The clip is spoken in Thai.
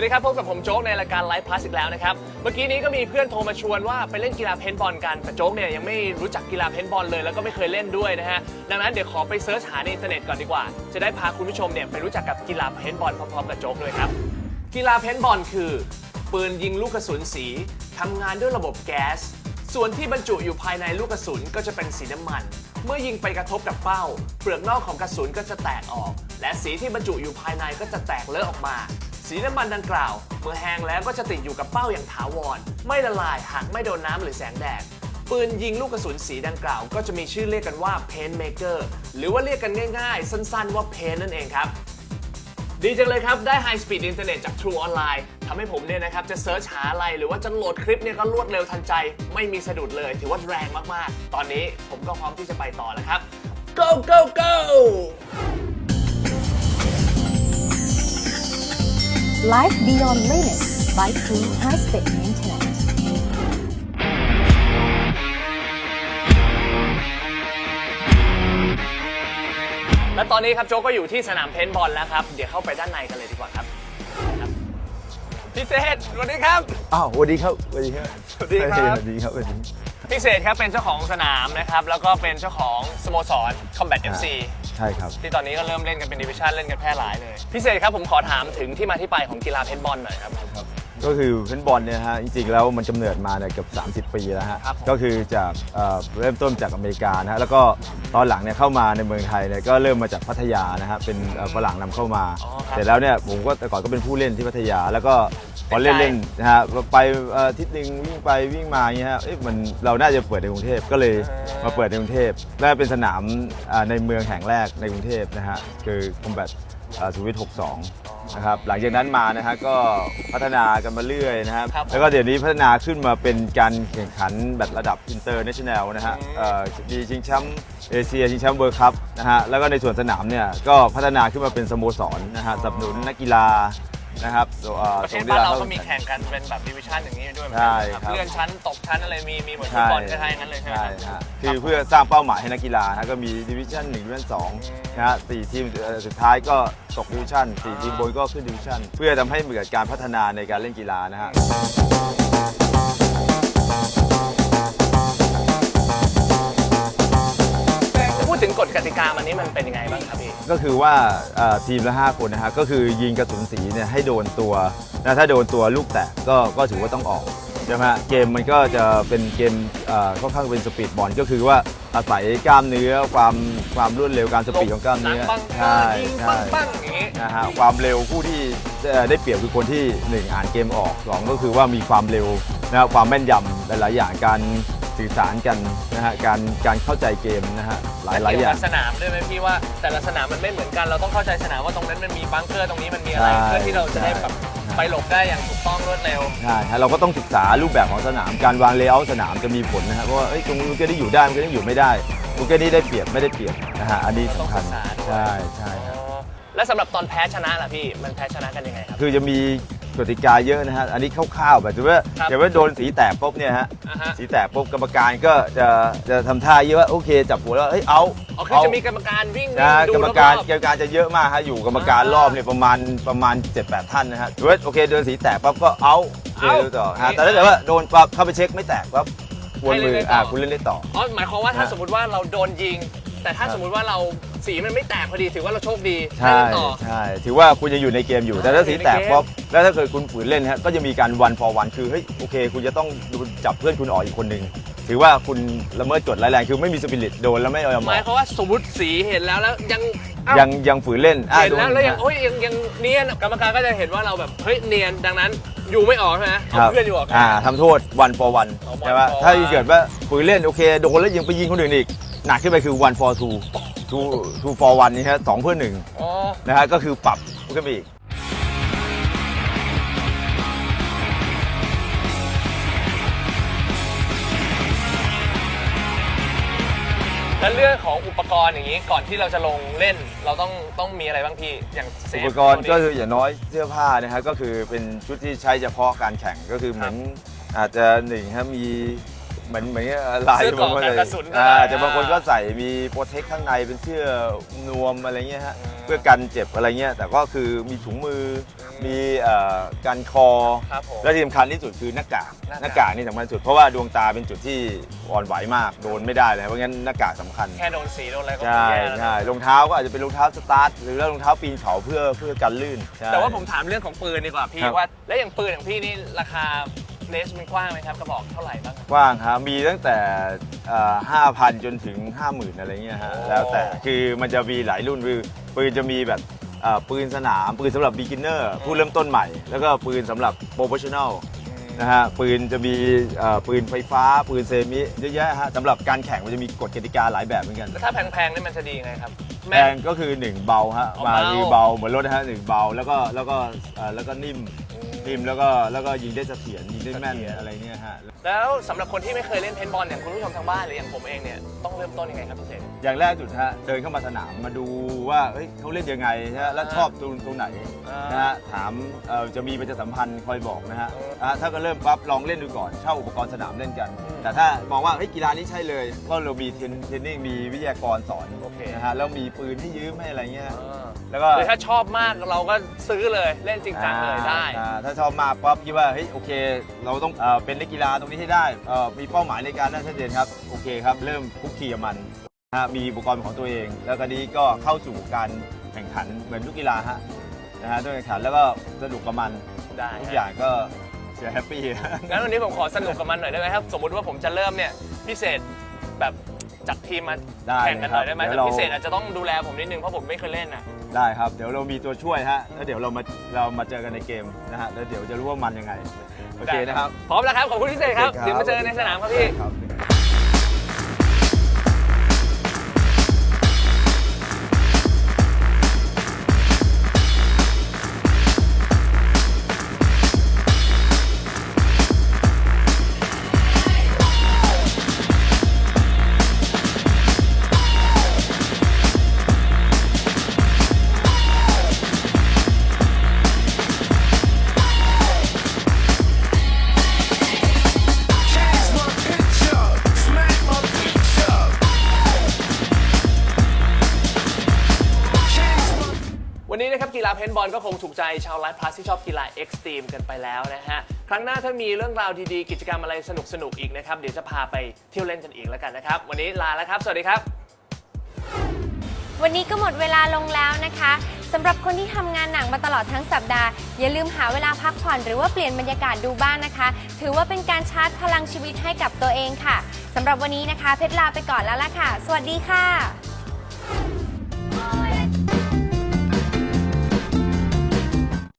วัสดีครับพบกับผมโจ๊กในรายการไลฟ์พลัสอีกแล้วนะครับ เมื่อกี้นี้ก็มีเพื่อนโทรมาชวนว่าไปเล่นกีฬาเพนบอลกัน แต่โจ๊กเนี่ยยังไม่รู้จักกีฬาเพนบอลเลยแล้วก็ไม่เคยเล่นด้วยนะฮะ ดังนั้นเดี๋ยวขอไปเซิร์ชหาในอินเทอร์เน็ตก่อนดีกว่า จะได้พาคุณผู้ชมเนี่ยไปรู้จักกับกีฬาเพนบอลพร้อมๆกับโจ๊กด้วยครับ กีฬาเพนบอลคือ ปืนยิงลูกกระสุนสีทำงานด้วยระบบแก๊ส ส่วนที่บรรจุอยู่ภายในลูกกระสุนก็จะเป็นสีน้ำมัน เมื่อยิงไปกระทบกับเป้า เปลือกนอกของกระสุนก็จะแตกออก และสีที่บรรจุอยู่ภายในก็จะแตกเลอะออกมา สีน้ำมันดังกล่าว เมื่อแห้งแล้วก็จะติดอยู่กับเป้าอย่างถาวร ไม่ละลายหากไม่โดนน้ำหรือแสงแดดปืนยิงลูกกระสุนสีดังกล่าว ก็จะมีชื่อเรียกกันว่า paint maker หรือว่าเรียกกันง่ายๆ สั้นๆว่า paint นั่นเองครับ ดีจังเลยครับ ได้ High Speed Internet จาก True Online ทำให้ผมเนี่ยนะครับ จะเซิร์ชหาอะไร หรือว่าจะโหลดคลิปเนี่ยก็รวดเร็วทันใจ ไม่มีสะดุดเลย ถือว่าแรงมากๆ ตอนนี้ผมก็พร้อมที่จะไปต่อแล้วครับ go go go Life Beyond Limits by True High Speed Internet. และตอนนี้ครับโจกก็อยู่ที่สนามเพนบอลแล้วครับ เดี๋ยวเข้าไปด้านในกันเลยดีกว่าครับครับพี่เศษสวัสดีครับอ้าวสวัสดีครับสวัสดีครับสวัสดีครับสวัสดีครับสวัสดี พี่เศษครับเป็นเจ้าของสนามนะครับแล้วก็เป็นเจ้าของสโมสร Combat FC ใช่ครับ ที่ตอนนี้ก็เริ่มเล่นกันเป็นดิวิชั่นเล่นกันแพร่หลายเลยพี่เศษครับผมขอถามถึงที่มาที่ไปของกีฬาเพนบอลหน่อยครับ ก็คือเพนบอลเนี่ยนะฮะจริงๆแล้วมันกำเนิดมาเนี่ยเกือบ30 ปีแล้วฮะครับผม ก็คือจากเอ่อเริ่มต้นจากอเมริกานะฮะแล้วก็ตอนหลังเนี่ยเข้ามาในเมืองไทยเนี่ยก็เริ่มมาจากพัทยานะฮะเป็นเอ่อฝรั่งนำเข้ามาอ๋อครับเสร็จแล้วเนี่ยผมก็แต่ก่อนก็เป็นผู้เล่นที่พัทยา แล้วก็พอเป็นไงเล่นๆนะฮะไปเอ่ออาทิศหนึ่งวิ่งไปวิ่งมาอย่างเงี้ยฮะเอ๊ะมันเราน่าจะเปิดในกรุงเทพก็เลยมาเปิดในกรุงเทพและเป็นสนามอ่าในเมืองแห่งแรกในกรุงเทพนะฮะคือคอมแบท สุวิท62 นะครับ หลังจากนั้นมานะฮะก็พัฒนากันมาเรื่อยนะครับ ครับแล้วก็เดี๋ยวนี้พัฒนาขึ้นมาเป็นการแข่งขันแบบระดับอินเตอร์เนชั่นแนลนะฮะอืม เอ่อมีชิงแชมป์เอเชียชิงแชมป์เวิร์คัพนะฮะ แล้วก็ในส่วนสนามเนี่ยก็พัฒนาขึ้นมาเป็นสโมสรนะฮะสนับสนุนนักกีฬา นะครับอ่อประเทศส่งบ้านเราเข้ก็มีแข่งกันเป็นแบบดิวิชั่นอย่างนี้ด้วยเหมือนใช่กันครับเลื่อนชั้นตกชั้นอะไรมีมีเหมือนฟุตใช่บอลคล้ายๆอย่างนั้นเลยใช่ไหมใช่ครับ ฮะคือเพื่อสร้างเป้าหมายให้นักกีฬานะก็มีดิวิชั่น1ดิวิชั่น2นะฮะสี่ทีมเอ่อสุดท้ายก็ตกดิวิชั่นสี่ทีมบนก็ขึ้นดิวิชั่นเพื่อทำให้เกิดการพัฒนาในการเล่นกีฬานะฮะ กฎกติกามันนี้มันเป็นยังไงบ้างครับพี่ก็คือว่าเอ่อทีมละ 5 คนนะฮะก็คือยิงกระสุนสีเนี่ยให้โดนตัวนะถ้าโดนตัวลูกแตกก็ก็ถือว่าต้องออกใช่ไหมฮะเกมมันก็จะเป็นเกมเอ่อค่อนข้างเป็นสปีดบอลก็คือว่า อาศัยกล้ามเนื้อความความรวดเร็วการสปีดของกล้ามหลังเนื้อบังเกอใช่ร์ยิงปัใช่งปังอย่างนี้นะฮะความเร็วผู้ที่เอ่อได้เปรียบคือคนที่หนึ่งอ่านเกมออกสองก็คือว่ามีความเร็วนะฮะความแม่นยำหลายๆอย่างการสื่อสารกันนะฮะการการเข้าใจเกมนะฮะหลายหลายๆอย่างเกี่วกับสนามด้วยไหมพี่ว่าแต่ละสนามมันไม่เหมือนกันเราต้องเข้าใจสนามว่าตรงนั้นมันมีบังเกอร์ตรงนี้มันมีอะไรใช่เพื่อที่เราจะได้แบบใช่ ไปหลบได้อย่างถูกต้องรวดเร็ว ใช่ฮะเราก็ต้องศึกษารูปแบบของสนาม การวางเลเยอร์สนามจะมีผลนะฮะเพราะว่าเอ้ยตรงนู้นก็ได้อยู่ได้มันก็ได้อยู่ไม่ได้มันก็นี่ได้เปรียบไม่ได้เปรียบนะฮะอันนี้สำคัญต้องศึกษาด้วย ใช่ใช่ครับ และสำหรับตอนแพ้ชนะล่ะพี่ มันแพ้ชนะกันยังไงครับ คือจะมี กติกาเยอะนะฮะ อันนี้คร่าวๆแบบว่าครับเดี๋ยวว่าโดนสีแตกปุ๊บเนี่ยฮะ อ่าฮะ สีแตกปุ๊บกรรมการก็จะจะทำท่าเยอะว่าโอเคจับหัวแล้วเฮ้ยเอาอ๋อคือจะมีกรรมการวิ่งนะดูกรรมการอบกรรมการจะเยอะมากฮะอยู่กรรมการรอบเนี่ยประมาณประมาณ 7-8 ท่านนะฮะถือว่าโอเคเดินสีแตกปั๊บก็เอาโอเคดูต่อฮะแต่ถ้าเกิดว่าโดนปั๊บเข้าไปเช็คไม่แตกปั๊บวนมืออ่าคุณเล่นได้ต่อ ๆอ๋อหมายความว่าถ้าฮะสมมติว่าเราโดนยิง แต่ถ้าครับสมมติว่าเราสีมันไม่แตกพอดีถือว่าเราโชคดีใช่ได้เล่นต่อ ใช่ถือว่าคุณยังอยู่ในเกมอยู่ แต่ถ้าสีแตกอยู่ในเกมปั๊บแล้วถ้าเกิดคุณฝืนเล่นฮะก็จะมีการวันพอวันคือเฮ้ยโอเค คุณจะต้องดูจับเพื่อนคุณออกอีกคนหนึ่งถือว่าคุณละเมิดกฎร้ายแรงคือไม่มีสปิริตโดนแล้วไม่ยอมหอมาอยกความว่าสมมติสีเห็นแล้วแล้วยังเอ้ายังยังฝืนเล่นอะเห็นแล้วโด แล้วยังโอ้ยยังยังเนียนกรรมการก็จะเห็นว่าเราแบบเฮ้ยเนียนดังนั้นอยู่ไม่ออกใช่ไหมครัเอาบเพื่อนอยู่ออกอ่าทำโทษวัน for one เอา one ใช่ไหม for ถ้า one เกิดว่าฝืนเล่นโอเค โดนแล้วยังไปยิงคนอื่นอีก หนักขึ้นไปคือ one for two two two for one นี่ฮะสองเพื่อหนึ่งอ๋อ นะฮะก็คือปรับขึ้นไปอีก แล้วเรื่องของอุปกรณ์อย่างนี้ก่อนที่เราจะลงเล่นเราต้องต้องมีอะไรบ้างพี่อย่างเซฟอุปกรณ์ก็คืออย่างน้อยเสื้อผ้านะฮะก็คือเป็นชุดที่ใช้เฉพาะการแข่งก็คือเหมือนอาจจะหนึ่งฮะมี เหมือนเหมือนลายเสื้อเกราะบางคนกันกระสุนก็อ่าได้แต่บางคนอ่าก็ใส่มีโปรเทคข้างในเป็นเสื้อนวมอะไรเงี้ยฮะอืมเพื่อกันเจ็บอะไรเงี้ยแต่ก็คือมีถุงมือมีเอ่อกันคอครับผมและที่สำคัญที่สุดคือหน้ากากหน้ากากหน้ากากนี่สำคัญสุดเพราะว่าดวงตาเป็นจุดที่อ่อนไหวมากโดนไม่ได้เลยเพราะงั้นหน้ากากสำคัญแค่โดนสีโดนอะไรก็ใช่แย่แล้วนะใช่รองเท้าก็อาจจะเป็นรองเท้าสตาร์ทหรือรองเท้าปีนเขาเพื่อเพื่อกันลื่นใช่แต่ว่าผมถามเรื่องของปืนดีกว่าพี่ครับว่า แล้วอย่างปืนของพี่นี่ราคา เลสมันกว้างไหมครับกระบอกเท่าไหร่บ้างกว้างครับมีตั้งแต่ห้าพันจนถึง 50,000 อะไรเงี้ยฮะโอ้ แล้วแต่คือมันจะมีหลายรุ่นคือปืนจะมีแบบเอ่อปืนสนาม ปืนสำหรับ beginner ผู้เริ่มต้นใหม่ แล้วก็ปืนสำหรับ professional นะฮะปืนจะมีเอ่อปืนไฟฟ้า ปืนเซมิเยอะแยะฮะสำหรับการแข่งมันจะมีกฎกติกาหลายแบบเหมือนกัน แล้วถ้าแพงๆนี่มันจะดียังไงครับแพงก็คือ 1 เบาฮะอ๋อมาเบา คือเบาเหมือนรถนะฮะหนึ่งเบาแล้วก็แล้วก็เอ่อแล้วก็นิ่ม นิ่มแล้วก็แล้วก็ยิงได้เสถียรยิงได้แม่นอะไรเงี้ยฮะ แล้วสำหรับคนที่ไม่เคยเล่นเพนบอลอย่างคุณผู้ชมทางบ้านหรืออย่างผมเองเนี่ยต้องเริ่มต้นยังไงครับพี่เศษอย่างแรกสุดฮะเดินเข้ามาสนามมาดูว่าเฮ้ยเขาเล่นยังไงนะฮะแล้วชอบตรงตรงไหนอ่านนะฮะถามเอ่อจะมีประชาสัมพันธ์คอยบอกนะฮะเอออะถ้าก็เริ่มปั๊บลองเล่นดูก่อนเช่าอุปกรณ์สนามเล่นกัน อืมแต่ถ้ามองว่าเฮ้ยกีฬานี้ใช่เลย ก็เรามีเทรนเทรนนิ่งมีวิทยากรสอนโอเคนะฮะแล้วมีปืนให้ยืมให้อะไรเงี้ยอ่า แล้วก็หรือถ้าชอบมากเราก็ซื้อเลยเล่นจริงจังเลยได้ อ่าถ้าชอบมากปั๊บคิดว่าเฮ้ยโอเค เราต้องเอ่อเป็นนักกีฬาตรงนี้ให้ได้เอ่อมีเป้าหมายในการนั่นชัดเจนครับโอเคครับเริ่มคุกคีกับมันนะฮะมีอุปกรณ์เป็นของตัวเอง แล้วก็นี้ก็เข้าสู่การแข่งขันเหมือนทุกกีฬาฮะนะฮะต้องแข่งขันแล้วก็สนุกกับมันได้ ทุกอย่างก็จะแฮปปี้งั้นวันนี้ผมขอสนุกกับมันหน่อยได้ไหมครับ สมมุติว่าผมจะเริ่มเนี่ยพิเศษแบบจัดทีมมาได้แข่งกันหน่อยได้ไหมเดี๋แต่ยวเรา พิเศษอาจจะต้องดูแลผมนิดนึงเพราะผมไม่เคยเล่นนะ ได้ครับ เดี๋ยวเรามีตัวช่วยฮะแล้วเดี๋ยวเรามาเรามาเจอกันในเกมนะฮะแล้วเดี๋ยวจะรู้ว่ามันยังไงโอเคนะครับ พร้อมแล้วครับ ขอบคุณพิเศษครับ เดี๋ยวมาเจอกันในสนามครับพี่ ครับ อลก็คงถูกใจชาวไลฟ์พลัสที่ชอบกีฬาเอ็กซ์ตรีมกันไปแล้วนะฮะ ครั้งหน้าถ้ามีเรื่องราวดีๆ กิจกรรมอะไรสนุกๆอีกนะครับ เดี๋ยวจะพาไปเที่ยวเล่นกันอีกแล้วกันนะครับ วันนี้ลาแล้วครับ สวัสดีครับ วันนี้ก็หมดเวลาลงแล้วนะคะสำหรับคนที่ทำงานหนักมาตลอดทั้งสัปดาห์ อย่าลืมหาเวลาพักผ่อนหรือว่าเปลี่ยนบรรยากาศดูบ้างนะคะ ถือว่าเป็นการชาร์จพลังชีวิตให้กับตัวเองค่ะสำหรับวันนี้นะคะ เพชรลาไปก่อนแล้วล่ะค่ะ สวัสดีค่ะ